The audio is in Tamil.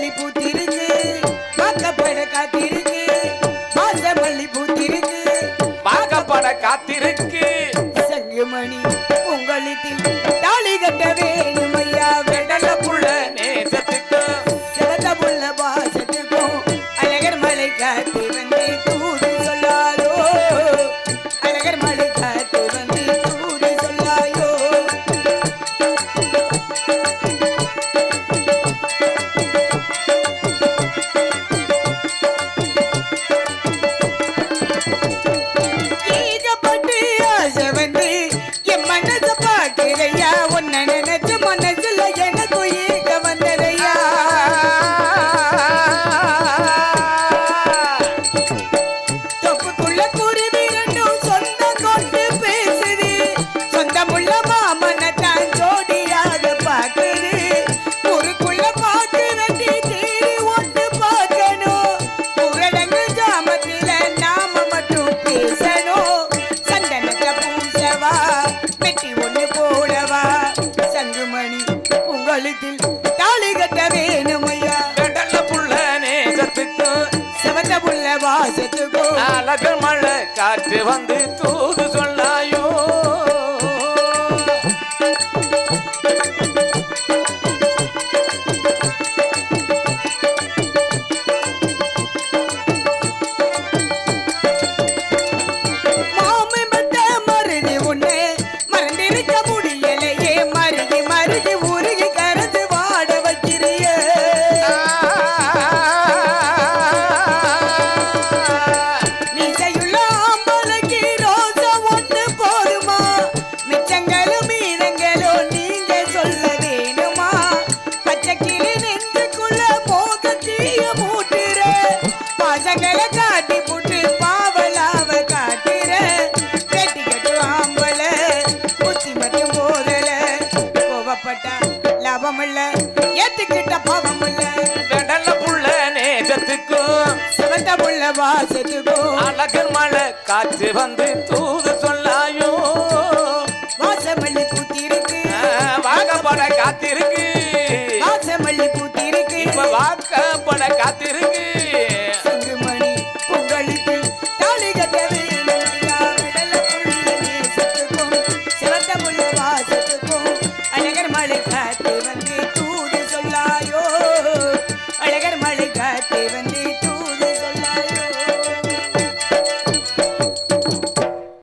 மல்லி பூத்திருக்கு பார்க்கப்பட காத்திருக்கு. பாச மல்லி பூத்திருக்கு. பார்க்கப்பட காத்திருக்கு. சங்குமணி உங்களித்தில் தாலி கட்ட வேணும் ஐயா. வெடல புள்ள நேசத்துக்கும் சிறந்த புள்ள பாசத்துக்கும் அழகர் மலை காத்து வந்தேக்கும். ஐயா உன்னை நினைச்சு மனசுல உங்களுக்கு தாலி கட்ட வேணும் ஐயா வெடல புள்ள நேசத்துக்கும் சிவந்த புள்ள வாசத்துக்கும். அழகர் மழை காற்று வந்து தூது சொல்லாயோ லாபம் இல்ல ஏத்துக்கிட்ட பாவம் இல்ல வெடல புள்ள நேசத்துக்கும் சிவந்த புள்ள வாசத்துக்கும். அழகர் மழை காற்று வந்து தூது சொல்லாயோ வாசமல்லி பூத்திருக்கு. வாக்கப்பட காத்திருக்கு. வாசமல்லி பூத்திருக்கு. இப்ப வாக்கப்பட காத்திருக்கு. even